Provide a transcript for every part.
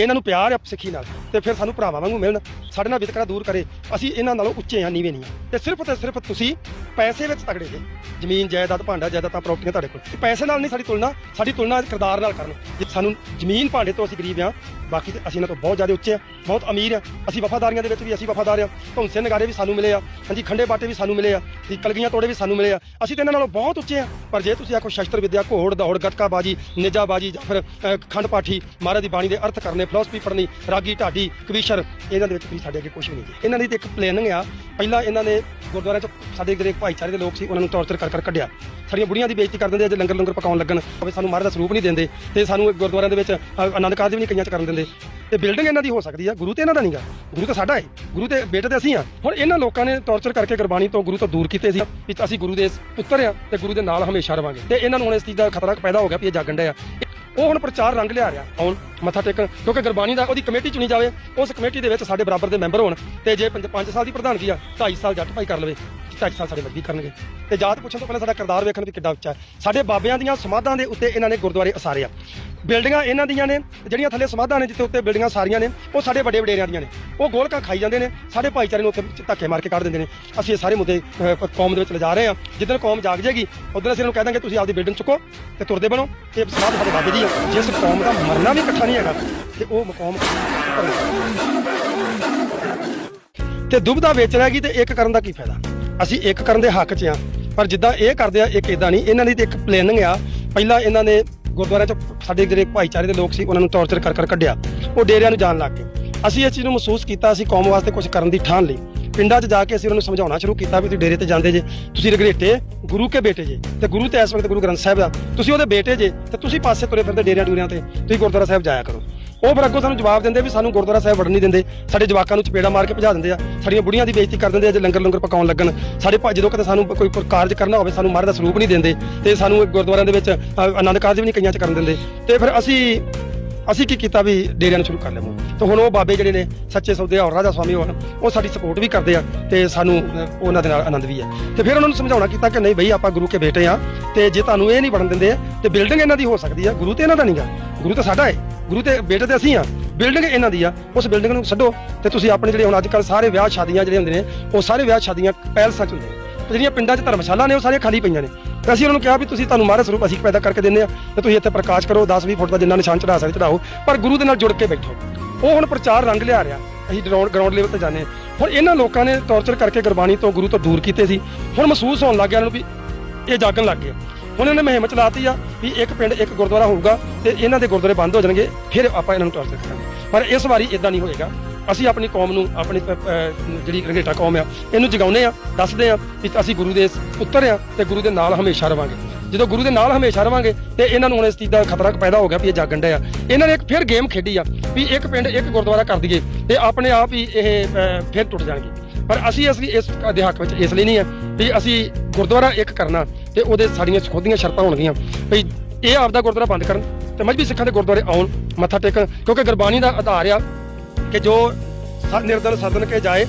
ਜੇ ਇਹਨਾਂ ਨੂੰ ਪਿਆਰ ਆ ਸਿੱਖੀ ਨਾਲ, ਤੇ ਫਿਰ ਸਾਨੂੰ ਭਰਾਵਾਂ ਵਾਂਗੂ ਮਿਲਣ, ਸਾਡੇ ਨਾਲ ਵਿਤਕਰਾ ਦੂਰ ਕਰੇ, ਅਸੀਂ ਇਹਨਾਂ ਨਾਲੋਂ ਉੱਚੇ ਆ ਨੀਵੇਂ ਨਹੀਂ ਆ ਤੇ ਸਿਰਫ ਤੇ ਸਿਰਫ ਤੁਸੀਂ ਪੈਸੇ ਵਿੱਚ ਤਗੜੇ ਜੇ। ਜ਼ਮੀਨ, ਜਾਇਦਾਦ, ਭਾਂਡਾ, ਜਾਇਦਾਦਾਂ, ਪ੍ਰਾਪਰਟੀਆਂ ਤੁਹਾਡੇ ਕੋਲ। ਪੈਸੇ ਨਾਲ ਨਹੀਂ ਸਾਡੀ ਤੁਲਨਾ ਸਾਡੀ ਤੁਲਨਾ ਕਿਰਦਾਰ ਨਾਲ ਕਰਨ। ਜੇ ਸਾਨੂੰ ਜ਼ਮੀਨ ਭਾਂਡੇ ਤੋਂ ਅਸੀਂ ਗਰੀਬ ਆ ਬਾਕੀ ਤੇ ਅਸੀਂ ਇਹਨਾਂ ਤੋਂ ਬਹੁਤ ਜ਼ਿਆਦਾ ਉੱਚੇ ਆ ਬਹੁਤ ਅਮੀਰ ਆ ਅਸੀਂ ਵਫਾਦਾਰੀਆਂ ਦੇ ਵਿੱਚ ਵੀ ਅਸੀਂ ਵਫਾਦਾਰ ਆ ਧੌਂਸੇ ਨਗਾਰੇ ਵੀ ਸਾਨੂੰ ਮਿਲੇ ਆ। ਹਾਂਜੀ, ਖੰਡੇ ਬਾਟੇ ਵੀ ਸਾਨੂੰ ਮਿਲੇ ਆ। ਜੀ ਕਲਗੀਆਂ ਤੋੜੇ ਵੀ ਸਾਨੂੰ ਮਿਲੇ ਆ। ਅਸੀਂ ਤੇ ਇਹਨਾਂ ਨਾਲੋਂ ਬਹੁਤ ਉੱਚੇ ਆ ਪਰ ਜੇ ਤੁਸੀਂ ਆਖੋ ਸ਼ਸਤਰ ਵਿਦਿਆ, ਘੋੜ, ਦੌੜ, ਗੱਤਕਾ ਬਾਜੀ, ਨਿਜਾ ਬਾਜੀ ਜਾਂ ਫਿਰ ਖੰਡ ਪਾਠੀ ਮਹਾਰਾਜ ਦੀ ਬਾਣੀ ਦੇ ਅਰਥ ਕਰਨੇ ਫਿਲਾਸਫੀ ਪੜ੍ਹਨੀ ਰਾਗੀ ਢਾਡੀ ਕਵੀਸ਼ਰ ਇਹਨਾਂ ਦੇ ਵਿੱਚ ਵੀ ਸਾਡੇ ਅੱਗੇ ਕੁਝ ਵੀ ਨਹੀਂ ਜੀ ਇਹਨਾਂ ਦੀ ਤੇ ਇੱਕ ਪਲੈਨਿੰਗ ਆ ਪਹਿਲਾਂ ਇਹਨਾਂ ਨੇ ਗੁਰਦੁਆਰਿਆਂ ਚ ਸਾਡੇ ਜਿਹੜੇ ਭਾਈਚਾਰੇ ਦੇ ਲੋਕ ਸੀ ਉਹਨਾਂ ਨੂੰ ਟੌਰਚਰ ਕਰ ਕਰ ਕੱਢਿਆ। ਸਾਡੀਆਂ ਬੁੜੀਆਂ ਦੀ ਬੇਇੱਜ਼ਤੀ ਕਰ ਦਿੰਦੇ ਆ ਜੇ ਲੰਗਰ ਲੰਗਰ ਪਕਾਉਣ ਲੱਗਣ ਭਾਵੇਂ ਸਾਨੂੰ ਮਹਾਰਾਜ ਦਾ ਸਰੂਪ ਨਹੀਂ ਦਿੰਦੇ ਤੇ ਸਾਨੂੰ ਗੁਰਦੁਆਰਿਆਂ ਦੇ ਵਿੱਚ ਅ, ਆਨੰਦ ਕਾਰਜ ਵੀ ਨਹੀਂ ਕਈਆਂ ਚ ਕਰਨ ਦਿੰਦੇ। ਤੇ ਬਿਲਡਿੰਗ ਇਹਨਾਂ ਦੀ ਹੋ ਸਕਦੀ ਆ ਗੁਰੂ ਤੇ ਇਹਨਾਂ ਦਾ ਨਹੀਂਗਾ ਗੁਰੂ ਤਾਂ ਸਾਡਾ ਹੈ ਗੁਰੂ ਤੇ ਬੇਟੇ ਤੇ ਅਸੀਂ ਆ। ਹੁਣ ਇਹਨਾਂ ਲੋਕਾਂ ਨੇ ਟੌਰਚਰ ਕਰਕੇ ਗੁਰਬਾਣੀ ਤੋਂ ਗੁਰੂ ਤੋਂ ਦੂਰ ਕੀਤੇ ਸੀ ਵੀ ਅਸੀਂ ਗੁਰੂ ਦੇ ਪੁੱਤਰ ਆ ਤੇ ਗੁਰੂ ਦੇ ਨਾਲ ਹਮੇਸ਼ਾ ਰਵਾਂਗੇ। ਤੇ ਇਹਨਾਂ ਨੂੰ ਹੁਣ ਇਸ ਚੀਜ਼ ਦਾ ਖਤਰਾ ਪੈਦਾ ਹੋ ਗਿਆ ਵੀ ਇਹ ਜਾਗਣ ਡਿਆ ਉਹ ਹੁਣ ਪ੍ਰਚਾਰ ਰੰਗ ਲਿਆ ਰਿਹਾ। ਆਉਣ ਮੱਥਾ ਟੇਕਣ, ਕਿਉਂਕਿ ਗੁਰਬਾਣੀ ਦਾ ਉਹਦੀ ਕਮੇਟੀ ਚੁਣੀ ਜਾਵੇ, ਉਸ ਕਮੇਟੀ ਦੇ ਵਿੱਚ ਸਾਡੇ ਬਰਾਬਰ ਦੇ ਮੈਂਬਰ ਹੋਣ ਤੇ ਜੇ 5 ਸਾਲ ਦੀ ਪ੍ਰਧਾਨਗੀ ਆ 2.5 ਸਾਲ ਜੱਟ ਭਾਈ ਕਰ ਲਵੇ 2.5 ਸਾਲ ਸਾਡੇ ਮਰਜ਼ੀ ਕਰਨਗੇ। ਤੇ ਜਾਤ ਪੁੱਛਣ ਤੋਂ ਪਹਿਲਾਂ ਸਾਡਾ ਕਿਰਦਾਰ ਵੇਖਣ ਵੀ ਕਿੱਡਾ ਉੱਚਾ ਹੈ। ਸਾਡੇ ਬਾਬਿਆਂ ਦੀਆਂ ਸਮਾਧਾਂ ਦੇ ਉੱਤੇ ਇਹਨਾਂ ਨੇ ਗੁਰਦੁਆਰੇ ਉਸਾਰੇ ਆ। ਬਿਲਡਿੰਗਾਂ ਇਹਨਾਂ ਦੀਆਂ ਨੇ ਜਿਹੜੀਆਂ ਥੱਲੇ ਸਮਾਧਾਂ ਨੇ ਜਿੱਥੇ ਉੱਤੇ ਬਿਲਡਿੰਗਾਂ ਸਾਰੀਆਂ ਨੇ ਉਹ ਸਾਡੇ ਵੱਡੇ ਵਡੇਰਿਆਂ ਦੀਆਂ ਨੇ। ਉਹ ਗੋਲਕਾਂ ਖਾਈ ਜਾਂਦੇ ਨੇ ਸਾਡੇ ਭਾਈਚਾਰੇ ਨੂੰ ਉੱਥੇ ਧੱਕੇ ਮਾਰ ਕੇ ਕੱਢ ਦਿੰਦੇ ਨੇ। ਅਸੀਂ ਇਹ ਸਾਰੇ ਮੁੱਦੇ ਅਹ, ਕੌਮ ਦੇ ਵਿੱਚ ਲਿਜਾ ਰਹੇ ਹਾਂ। ਜਿੱਦਣ ਕੌਮ ਜਾਗ ਜਾਏਗੀ ਉਦੋਂ ਅਸੀਂ ਇਹਨਾਂ ਨੂੰ ਕਹਿ ਦਾਂਗੇ ਤੁਸੀਂ ਆਪਦੀ ਬਿਲਡਿੰਗ ਚੁੱਕੋ ਤੇ ਤੁਰਦੇ ਬਣੋ। ਇਹ ਸਮਾਧ ਸਾਡੇ ਬਾਬੇ ਦੀ ਆ ਜਿਸ ਕੌਮ ਦਾ ਮਰਨਾ ਵੀ ਇਕੱਠਾ ਨਹੀਂ ਹੈਗਾ ਤੇ ਉਹ ਮਕੌਮ ਤੇ ਦੁਬਦਾ ਵੇਚ ਰਹੇਗੀ ਤੇ ਇੱਕ ਕਰਨ ਦਾ ਕੀ ਫਾਇਦਾ? ਅਸੀਂ ਇੱਕ ਕਰਨ ਦੇ ਹੱਕ 'ਚ ਆ ਪਰ ਜਿੱਦਾਂ ਇਹ ਕਰਦੇ ਆ ਇੱਕ ਇਦਾਂ ਨਹੀਂ। ਇਹਨਾਂ ਦੀ ਤੇ ਇੱਕ ਪਲੈਨਿੰਗ ਆ। ਪਹਿਲਾਂ ਇਹਨਾਂ ਨੇ ਗੁਰਦੁਆਰੇ 'ਚ ਸਾਡੇ ਜਿਹੜੇ ਭਾਈਚਾਰੇ ਦੇ ਲੋਕ ਸੀ, ਉਹਨਾਂ ਨੂੰ ਟੌਰਚਰ ਕਰ ਕਰ ਕੱਢਿਆ। ਉਹ ਡੇਰਿਆਂ ਨੂੰ ਜਾਣ ਲੱਗ ਗਏ। ਅਸੀਂ ਇਸ ਚੀਜ਼ ਨੂੰ ਮਹਿਸੂਸ ਕੀਤਾ, ਅਸੀਂ ਕੌਮ ਵਾਸਤੇ ਕੁਝ ਕਰਨ ਦੀ ਠਾਣ ਲਈ। ਪਿੰਡਾਂ 'ਚ ਜਾ ਕੇ ਅਸੀਂ ਉਹਨਾਂ ਨੂੰ ਸਮਝਾਉਣਾ ਸ਼ੁਰੂ ਕੀਤਾ ਵੀ ਤੁਸੀਂ ਡੇਰੇ ਤੇ ਜਾਂਦੇ ਜੇ, ਤੁਸੀਂ ਰਗਰੇਟੇ ਗੁਰੂ ਕੇ ਬੇਟੇ ਜੇ। ਤੇ ਗੁਰੂ ਤੇ ਇਸ ਵਕਤ ਗੁਰੂ ਗ੍ਰੰਥ ਸਾਹਿਬ ਦਾ ਤੁਸੀਂ ਉਹਦੇ ਬੇਟੇ ਜੇ, ਤੇ ਤੁਸੀਂ ਪਾਸੇ ਤੁਰੇ ਫਿਰਦੇ ਡੇਰਿਆਂ ਡੂਰਿਆਂ ਤੇ। ਤੁਸੀਂ ਗੁਰਦੁਆਰਾ ਸਾਹਿਬ ਜਾਇਆ ਕਰੋ। ਉਹ ਫਿਰ ਅੱਗੋਂ ਸਾਨੂੰ ਜਵਾਬ ਦਿੰਦੇ ਵੀ ਸਾਨੂੰ ਗੁਰਦੁਆਰਾ ਸਾਹਿਬ ਵੜਨ ਨਹੀਂ ਦਿੰਦੇ। ਸਾਡੇ ਜਵਾਕਾਂ ਨੂੰ ਚਪੇੜਾ ਮਾਰ ਕੇ ਭਜਾ ਦਿੰਦੇ ਆ। ਸਾਡੀਆਂ ਬੁੜੀਆਂ ਦੀ ਬੇਇੱਜ਼ਤੀ ਕਰ ਦਿੰਦੇ ਆ, ਜੇ ਲੰਗਰ ਲੰਗਰ ਪਕਾਉਣ ਲੱਗਣ। ਸਾਡੇ ਭਾ ਜਦੋਂ ਕਿਤੇ ਸਾਨੂੰ ਕੋਈ ਕੋਈ ਕਾਰਜ ਕਰਨਾ ਹੋਵੇ, ਸਾਨੂੰ ਮਹਾਰਾਜ ਦਾ ਸਰੂਪ ਨਹੀਂ ਦਿੰਦੇ। ਤੇ ਸਾਨੂੰ ਗੁਰਦੁਆਰਿਆਂ ਦੇ ਵਿੱਚ ਆਨੰਦ ਕਾਰਜ ਵੀ ਨਹੀਂ ਕਈਆਂ ਚ ਕਰਨ ਦਿੰਦੇ। ਤੇ ਫਿਰ ਅਸੀਂ ਅਸੀਂ ਕੀ ਕੀਤਾ ਵੀ ਡੇਰਿਆਂ ਨੂੰ ਸ਼ੁਰੂ ਕਰ ਲਿਆ ਤੇ ਹੁਣ ਉਹ ਬਾਬੇ ਜਿਹੜੇ ਨੇ, ਸੱਚੇ ਸੌਦੇ ਔਰ ਰਾਜਾ ਸਵਾਮੀ ਹੋਣ, ਉਹ ਸਾਡੀ ਸਪੋਰਟ ਵੀ ਕਰਦੇ ਆ ਤੇ ਸਾਨੂੰ ਉਹਨਾਂ ਦੇ ਨਾਲ ਆਨੰਦ ਵੀ ਹੈ ਤੇ ਫਿਰ ਉਹਨਾਂ ਨੂੰ ਸਮਝਾਉਣਾ ਕੀਤਾ ਕਿ ਨਹੀਂ ਬਈ, ਆਪਾਂ ਗੁਰੂ ਕੇ ਬੇਟੇ ਆ ਤੇ ਜੇ ਤੁਹਾਨੂੰ ਇਹ ਨਹੀਂ ਬਣਨ ਦਿੰਦੇ, ਤੇ ਬਿਲਡਿੰਗ ਇਹਨਾਂ ਦੀ ਹੋ ਸਕਦੀ ਆ, ਗੁਰੂ ਤੇ ਇਹਨਾਂ ਦਾ ਨਹੀਂਗਾ ਗੁਰੂ ਤਾਂ ਸਾਡਾ ਹੈ ਗੁਰੂ ਤੇ ਬੇਟੇ ਤੇ ਅਸੀਂ ਆ। ਬਿਲਡਿੰਗ ਇਹਨਾਂ ਦੀ ਆ। ਉਸ ਬਿਲਡਿੰਗ ਨੂੰ ਛੱਡੋ ਤੇ ਤੁਸੀਂ ਆਪਣੇ ਜਿਹੜੇ ਹੁਣ ਅੱਜ ਕੱਲ ਸਾਰੇ ਵਿਆਹ ਸ਼ਾਦੀਆਂ ਜਿਹੜੇ ਹੁੰਦੇ ਨੇ, ਉਹ ਸਾਰੇ ਵਿਆਹ ਸ਼ਾਦੀਆਂ ਪੈਲਸਾਂ ਚ ਹੁੰਦੇ ਨੇ। ਤੇ ਜਿਹੜੀਆਂ ਪਿੰਡਾਂ 'ਚ ਧਰਮਸ਼ਾਲਾ ਨੇ, ਉਹ ਸਾਰੀਆਂ ਖਾਲੀ ਪਈਆਂ ਨੇ। ਤੇ ਅਸੀਂ ਉਹਨਾਂ ਨੂੰ ਕਿਹਾ ਵੀ ਤੁਸੀਂ ਤੁਹਾਨੂੰ ਮਹਾਰਾਜ ਸਰੂਪ ਅਸੀਂ ਪੈਦਾ ਕਰਕੇ ਦਿੰਦੇ ਆ ਤੇ ਤੁਸੀਂ ਇੱਥੇ ਪ੍ਰਕਾਸ਼ ਕਰੋ 10-20 ਫੁੱਟ ਦਾ ਜਿੰਨਾ ਨਿਸ਼ਾਨ ਚੜਾ ਸਕਦੇ ਚੜਾਓ ਪਰ ਗੁਰੂ ਦੇ ਨਾਲ ਜੁੜ ਕੇ ਬੈਠੋ। ਉਹ ਹੁਣ ਪ੍ਰਚਾਰ ਰੰਗ ਲਿਆ ਰਿਹਾ। ਅਸੀਂ ਗਰਾਊਂਡ ਗਰਾਊਂਡ ਲੈਵਲ ਤੇ ਜਾਂਦੇ ਹਾਂ। ਹੁਣ ਇਹਨਾਂ ਲੋਕਾਂ ਨੇ ਟੌਰਚਰ ਕਰਕੇ ਗੁਰਬਾਣੀ ਤੋਂ ਗੁਰੂ ਤੋਂ ਦੂਰ ਕੀਤੇ ਸੀ। ਹੁਣ ਮਹਿਸੂਸ ਹੋਣ ਲੱਗ ਗਿਆ ਇਹਨਾਂ ਨੂੰ ਵੀ ਇਹ ਜਾਗਣ ਲੱਗ ਗਏ। ਹੁਣ ਨੇ ਮੁਹਿੰਮ ਚਲਾਤੀ ਆ ਵੀ ਇੱਕ ਪਿੰਡ, ਇੱਕ ਗੁਰਦੁਆਰਾ ਹੋਊਗਾ ਤੇ ਇਹਨਾਂ ਦੇ ਗੁਰਦੁਆਰੇ ਬੰਦ ਹੋ ਜਾਣਗੇ, ਫਿਰ ਆਪਾਂ ਇਹਨਾਂ ਨੂੰ ਟੌਰਚਰ ਸਕਾਂਗੇ ਪਰ ਇਸ ਵਾਰੀ ਇਦਾਂ ਨਹੀਂ ਹੋਏਗਾ। ਅਸੀਂ ਆਪਣੀ ਕੌਮ ਨੂੰ, ਆਪਣੀ ਜਿਹੜੀ ਰੰਗੇਟਾ ਕੌਮ ਆ, ਇਹਨੂੰ ਜਗਾਉਨੇ ਆ, ਦੱਸਦੇ ਆ ਕਿ ਅਸੀਂ ਗੁਰੂ ਦੇ ਪੁੱਤਰ ਆ ਤੇ ਗੁਰੂ ਦੇ ਨਾਲ ਹਮੇਸ਼ਾ ਰਵਾਂਗੇ। ਜਦੋਂ ਗੁਰੂ ਦੇ ਨਾਲ ਹਮੇਸ਼ਾ ਰਵਾਂਗੇ ਤੇ ਇਹਨਾਂ ਨੂੰ ਹੁਣ ਇਸ ਚੀਜ਼ ਦਾ ਖਤਰਾ ਪੈਦਾ ਹੋ ਗਿਆ ਵੀ ਇਹ ਜਾਗਣ ਡਿਆ ਇਹਨਾਂ ਨੇ ਇੱਕ ਫਿਰ ਗੇਮ ਖੇਡੀ ਆ ਵੀ ਇੱਕ ਪਿੰਡ, ਇੱਕ ਗੁਰਦੁਆਰਾ ਕਰ ਦਈਏ ਤੇ ਆਪਣੇ ਆਪ ਹੀ ਇਹ ਫਿਰ ਟੁੱਟ ਜਾਣਗੇ। ਪਰ ਅਸੀਂ ਅਸੀਂ ਇਸ ਦੇ ਹੱਕ ਵਿੱਚ ਇਸ ਲਈ ਨਹੀਂ ਹੈ ਵੀ ਅਸੀਂ ਗੁਰਦੁਆਰਾ ਇੱਕ ਕਰਨਾ ਤੇ ਉਹਦੇ ਸਾਡੀਆਂ ਖੁਦ ਦੀਆਂ ਸ਼ਰਤਾਂ ਹੋਣਗੀਆਂ ਵੀ ਇਹ ਆਪਦਾ ਗੁਰਦੁਆਰਾ ਬੰਦ ਕਰਨ ਤੇ ਮਜਬੀ ਸਿੱਖਾਂ ਦੇ ਗੁਰਦੁਆਰੇ ਆਉਣ, ਮੱਥਾ ਟੇਕਣ, ਕਿਉਂਕਿ ਗੁਰਬਾਣੀ ਦਾ ਆਧਾਰ ਆ ਕਿ ਜੋ ਨਿਰਦਲ ਸਦਨ ਕੇ ਜਾਏ,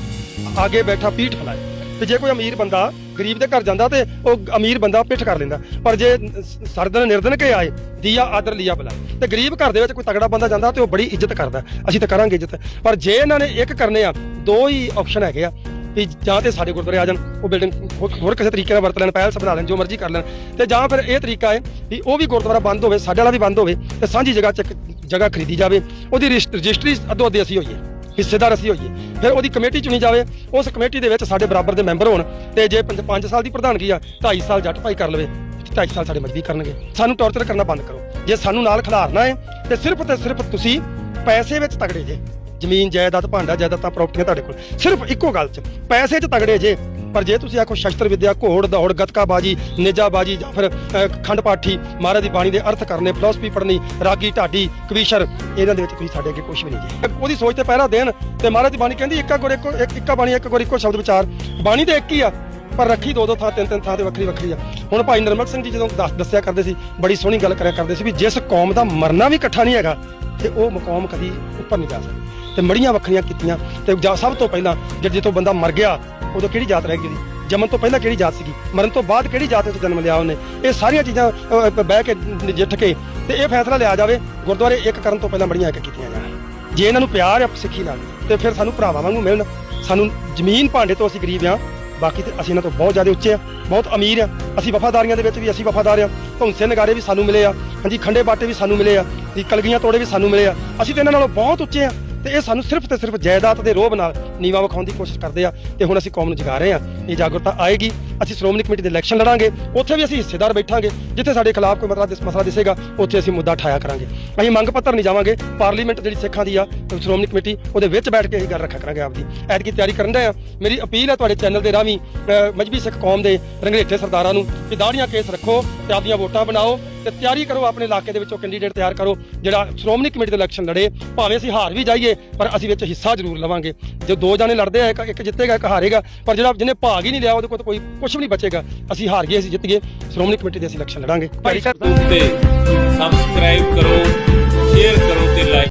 ਆਗੇ ਬੈਠਾ ਪੀਠ ਫਲਾਏ। ਤੇ ਜੇ ਕੋਈ ਅਮੀਰ ਬੰਦਾ ਗਰੀਬ ਦੇ ਘਰ ਜਾਂਦਾ ਤੇ ਉਹ ਅਮੀਰ ਬੰਦਾ ਪਿੱਠ ਕਰ ਲੈਂਦਾ। ਪਰ ਜੇ ਸ- ਸਰਦਨ ਨਿਰਦਨ ਕੇ ਆਏ, ਦੀਆ ਆਦਰ ਲਿਆ ਬਲਾ ਤੇ ਗਰੀਬ ਘਰ ਦੇ ਵਿੱਚ ਕੋਈ ਤਗੜਾ ਬੰਦਾ ਜਾਂਦਾ ਤੇ ਉਹ ਬੜੀ ਇੱਜ਼ਤ ਕਰਦਾ। ਅਸੀਂ ਤਾਂ ਕਰਾਂਗੇ ਇੱਜ਼ਤ। ਪਰ ਜੇ ਇਹਨਾਂ ਨੇ ਇੱਕ ਕਰਨੇ ਆ, ਦੋ ਹੀ ਆਪਸ਼ਨ ਹੈਗੇ ਆ। ਵੀ ਜਾਂ ਤੇ ਸਾਡੇ ਗੁਰਦੁਆਰੇ ਆ ਜਾਣ, ਉਹ ਬਿਲਡਿੰਗ ਹੋਰ ਕਿਸੇ ਤਰੀਕੇ ਨਾਲ ਵਰਤ ਲੈਣ, ਪਹਿਲ ਬਣਾ ਲੈਣ ਜੋ ਮਰਜ਼ੀ ਕਰ ਲੈਣ। ਤੇ ਜਾਂ ਫਿਰ ਇਹ ਤਰੀਕਾ ਹੈ ਵੀ ਉਹ ਵੀ ਗੁਰਦੁਆਰਾ ਬੰਦ ਹੋਵੇ, ਸਾਡੇ ਵਾਲਾ ਵੀ ਬੰਦ ਹੋਵੇ, ਤੇ ਸਾਂਝੀ ਜਗ੍ਹਾ 'ਚ ਇੱਕ ਜਗ੍ਹਾ ਖਰੀਦੀ ਜਾਵੇ। ਉਹਦੀ ਰਜਿਸ- ਰਜਿਸਟਰੀ ਅੱਧੋ ਅੱਧੀ ਅਸੀਂ ਹੋਈਏ, ਹਿੱਸੇਦਾਰ ਅਸੀਂ ਹੋਈਏ। ਫਿਰ ਉਹਦੀ ਕਮੇਟੀ ਚੁਣੀ ਜਾਵੇ, ਉਸ ਕਮੇਟੀ ਦੇ ਵਿੱਚ ਸਾਡੇ ਬਰਾਬਰ ਦੇ ਮੈਂਬਰ ਹੋਣ, ਤੇ ਜੇ 5 ਸਾਲ ਦੀ ਪ੍ਰਧਾਨਗੀ ਆ 2.5 ਸਾਲ ਜੱਟ ਭਾਈ ਕਰ ਲਵੇ 2.5 ਸਾਲ ਸਾਡੇ ਮਰਜ਼ੀ ਕਰਨਗੇ। ਸਾਨੂੰ ਟੌਰਚਰ ਕਰਨਾ ਬੰਦ ਕਰੋ। ਜੇ ਸਾਨੂੰ ਨਾਲ ਖਿਲਾਰਨਾ ਹੈ, ਤੇ ਸਿਰਫ ਤੇ ਸਿਰਫ ਤੁਸੀਂ ਪੈਸੇ ਵਿੱਚ ਤਗੜੇ ਜੇ। ਜ਼ਮੀਨ, ਜਾਇਦਾਦ, ਭਾਂਡਾ, ਜਾਇਦਾਦਾਂ ਪ੍ਰਾਪਰਟੀਆਂ ਤੁਹਾਡੇ ਕੋਲ। ਸਿਰਫ ਇੱਕੋ ਗੱਲ 'ਚ, ਪੈਸੇ 'ਚ ਤਗੜੇ ਜੇ, ਪਰ ਜੇ ਤੁਸੀਂ ਆਖੋ ਸ਼ਸਤਰ ਵਿਦਿਆ, ਘੋੜ, ਦੌੜ ਗੱਤਕਾ ਬਾਜੀ ਨਿਜਾ ਬਾਜੀ ਜਾਂ ਫਿਰ ਖੰਡ ਪਾਠੀ ਮਹਾਰਾਜ ਦੀ ਬਾਣੀ ਦੇ ਅਰਥ ਕਰਨੇ ਫਿਲਾਸਫੀ ਪੜ੍ਹਨੀ, ਰਾਗੀ, ਢਾਡੀ, ਕਵੀਸ਼ਰ, ਇਹਨਾਂ ਦੇ ਵਿੱਚ ਤੁਸੀਂ ਸਾਡੇ ਅੱਗੇ ਕੁਝ ਵੀ ਨਹੀਂ ਜੀ। ਉਹਦੀ ਸੋਚ ਤੇ ਪਹਿਰਾ ਦੇਣ ਤੇ ਮਹਾਰਾਜ ਦੀ ਬਾਣੀ ਕਹਿੰਦੀ, ਇੱਕਾ ਗੁਰ ਇੱਕੋ, ਇੱਕ- ਇੱਕਾ ਬਾਣੀ, ਇੱਕ ਗੁਰ ਇੱਕੋ ਸ਼ਬਦ ਵਿਚਾਰ। ਬਾਣੀ ਤੇ ਇੱਕ ਹੀ ਆ, ਪਰ ਰੱਖੀ ਦੋ ਦੋ ਥਾਂ, ਤਿੰਨ ਤਿੰਨ ਥਾਂ ਤੇ ਵੱਖਰੀ ਵੱਖਰੀ ਆ। ਹੁਣ ਭਾਈ ਨਰਮਲ ਸਿੰਘ ਜੀ ਜਦੋਂ ਦੱਸ- ਦੱਸਿਆ ਕਰਦੇ ਸੀ, ਬੜੀ ਸੋਹਣੀ ਗੱਲ ਕਰਿਆ ਕਰਦੇ ਸੀ ਵੀ ਜਿਸ ਕੌਮ ਦਾ ਮਰਨਾ ਵੀ ਇਕੱਠਾ ਨਹੀਂ ਹੈਗਾ, ਤੇ ਉਹ ਮਕੌਮ ਕਦੀ ਉੱਪਰ ਨਹੀਂ ਜਾ ਸਕਦੀ। ਤੇ ਮੜੀਆਂ ਵੱਖਰੀਆਂ ਕੀਤੀਆਂ ਤੇ ਜਾਂ ਸਭ ਤੋਂ ਪਹਿਲਾਂ ਜਦ ਜਦੋਂ ਬੰਦਾ ਮਰ ਗਿਆ ਉਦੋਂ ਕਿਹੜੀ ਜਾਤ ਰਹਿ ਗਈ? ਉਹਦੀ ਜੰਮਣ ਤੋਂ ਪਹਿਲਾਂ ਕਿਹੜੀ ਜਾਤ ਸੀਗੀ? ਮਰਨ ਤੋਂ ਬਾਅਦ ਕਿਹੜੀ ਜਾਤ ਵਿੱਚ ਜਨਮ ਲਿਆ ਉਹਨੇ? ਇਹ ਸਾਰੀਆਂ ਚੀਜ਼ਾਂ ਅ, ਬਹਿ ਕੇ ਨਜਿੱਠ ਕੇ ਤੇ ਇਹ ਫੈਸਲਾ ਲਿਆ ਜਾਵੇ ਗੁਰਦੁਆਰੇ ਇੱਕ ਕਰਨ ਤੋਂ ਪਹਿਲਾਂ ਬੜੀਆਂ ਇੱਕ ਕੀਤੀਆਂ ਜਾਣ। ਜੇ ਇਹਨਾਂ ਨੂੰ ਪਿਆਰ ਆ ਸਿੱਖੀ ਨਾਲ ਤੇ ਫਿਰ ਸਾਨੂੰ ਭਰਾਵਾਂ ਵਾਂਗੂ ਮਿਲਣ। ਸਾਨੂੰ ਜ਼ਮੀਨ ਭਾਂਡੇ ਤੋਂ ਅਸੀਂ ਗਰੀਬ ਆ ਬਾਕੀ ਤੇ ਅਸੀਂ ਇਹਨਾਂ ਤੋਂ ਬਹੁਤ ਜ਼ਿਆਦਾ ਉੱਚੇ ਆ ਬਹੁਤ ਅਮੀਰ ਆ। ਅਸੀਂ ਵਫਾਦਾਰੀਆਂ ਦੇ ਵਿੱਚ ਵੀ ਅਸੀਂ ਵਫਾਦਾਰ ਆ। ਧੌਂਸੇ ਨਗਾਰੇ ਵੀ ਸਾਨੂੰ ਮਿਲੇ ਆ ਹਾਂਜੀ ਖੰਡੇ ਬਾਟੇ ਵੀ ਸਾਨੂੰ ਮਿਲੇ ਆ ਦੀ ਕਲਗੀਆਂ ਤੋੜੇ ਵੀ ਸਾਨੂੰ ਮਿਲੇ ਆ। ਅਸੀਂ ਤੇ ਇਹਨਾਂ ਨਾਲੋਂ ਬਹੁਤ ਉੱਚੇ ਆ। ਤੇ ਇਹ ਸਾਨੂੰ ਸਿਰਫ ਤੇ ਸਿਰਫ ਜਾਇਦਾਦ ਦੇ ਰੋਹਬ ਨਾਲ ਨੀਵਾ ਵਿਖਾਉਣ ਦੀ ਕੋਸ਼ਿਸ਼ ਕਰਦੇ ਆ ਤੇ ਹੁਣ ਅਸੀਂ ਕੌਮ ਨੂੰ ਜਗਾ ਰਹੇ ਆ। ਇਹ ਜਾਗਰੂਕਤਾ ਆਏਗੀ। ਅਸੀਂ ਸ਼੍ਰੋਮਣੀ ਕਮੇਟੀ ਦੇ ਇਲੈਕਸ਼ਨ ਲੜਾਂਗੇ, ਉੱਥੇ ਵੀ ਅਸੀਂ ਹਿੱਸੇਦਾਰ ਬੈਠਾਂਗੇ, ਜਿੱਥੇ ਸਾਡੇ ਖਿਲਾਫ ਕੋਈ ਮਤਲਬ ਦਿਸ, ਮਸਲਾ ਦਿਸੇਗਾ, ਉੱਥੇ ਅਸੀਂ ਮੁੱਦਾ ਠਾਇਆ ਕਰਾਂਗੇ। ਅਸੀਂ ਮੰਗ ਪੱਤਰ ਨਹੀਂ ਜਾਵਾਂਗੇ, ਪਾਰਲੀਮੈਂਟ ਜਿਹੜੀ ਸਿੱਖਾਂ ਦੀ ਆ, ਸ਼੍ਰੋਮਣੀ ਕਮੇਟੀ, ਉਹਦੇ ਵਿੱਚ ਬੈਠ ਕੇ ਅਸੀਂ ਗੱਲ ਰੱਖਿਆ ਕਰਾਂਗੇ ਆਪਦੀ। ਐਤਕੀ ਤਿਆਰੀ ਕਰਨ ਦੇ ਆ। ਮੇਰੀ ਅਪੀਲ ਹੈ ਤੁਹਾਡੇ ਚੈਨਲ ਦੇ ਰਾਹੀਂ ਮਜਬੀ ਸਿੱਖ ਕੌਮ ਦੇ ਰੰਗਰੇਟੇ ਸਰਦਾਰਾਂ ਨੂੰ ਕਿ ਦਾੜੀਆਂ ਕੇਸ ਰੱਖੋ, ਤੇ ਆਪਦੀਆਂ ਵੋਟਾਂ ਬਣਾਓ, ਤੇ ਤਿਆਰੀ ਕਰੋ ਆਪਣੇ ਇਲਾਕੇ ਦੇ ਵਿੱਚੋਂ ਕੈਂਡੀਡੇਟ ਤਿਆਰ ਕਰੋ, ਜਿਹੜਾ ਸ਼੍ਰੋਮਣੀ ਕਮੇਟੀ ਦੇ ਇਲੈਕਸ਼ਨ ਲੜੇ। ਭਾਵੇਂ ਅਸੀਂ ਹਾਰ ਵੀ ਜਾਈਏ, ਪਰ ਅਸੀਂ ਵਿੱਚ ਹਿੱਸਾ ਜ਼ਰੂਰ ਲਵਾਂਗੇ। ਜੇ ਦੋ ਜਾਣੇ ਲੜਦੇ ਆ, ਇੱਕ ਜਿੱਤੇਗਾ, ਇੱਕ ਹਾਰੇਗਾ, ਪਰ ਜਿਹੜਾ ਜਿਹਨੇ ਭਾਗ ਹੀ ਨਹੀਂ ਲਿਆ, ਉਹਦੇ ਕੋਲ ਕੋਈ ਕੁਝ ਕੁਝ ਵੀ ਨਹੀਂ ਬਚੇਗਾ। ਅਸੀਂ ਹਾਰ ਗਏ ਅਸੀਂ ਜਿੱਤ ਗਏ। ਸ਼੍ਰੋਮਣੀ ਕਮੇਟੀ ਦੇ ਅਸੀਂ ਇਲੈਕਸ਼ਨ ਲੜਾਂਗੇ। ਭਾਈ ਸਾਹਿਬ ਸਬਸਕ੍ਰਾਈਬ ਕਰੋ ਸ਼ੇਅਰ ਕਰੋ ਤੇ ਲਾਈਕ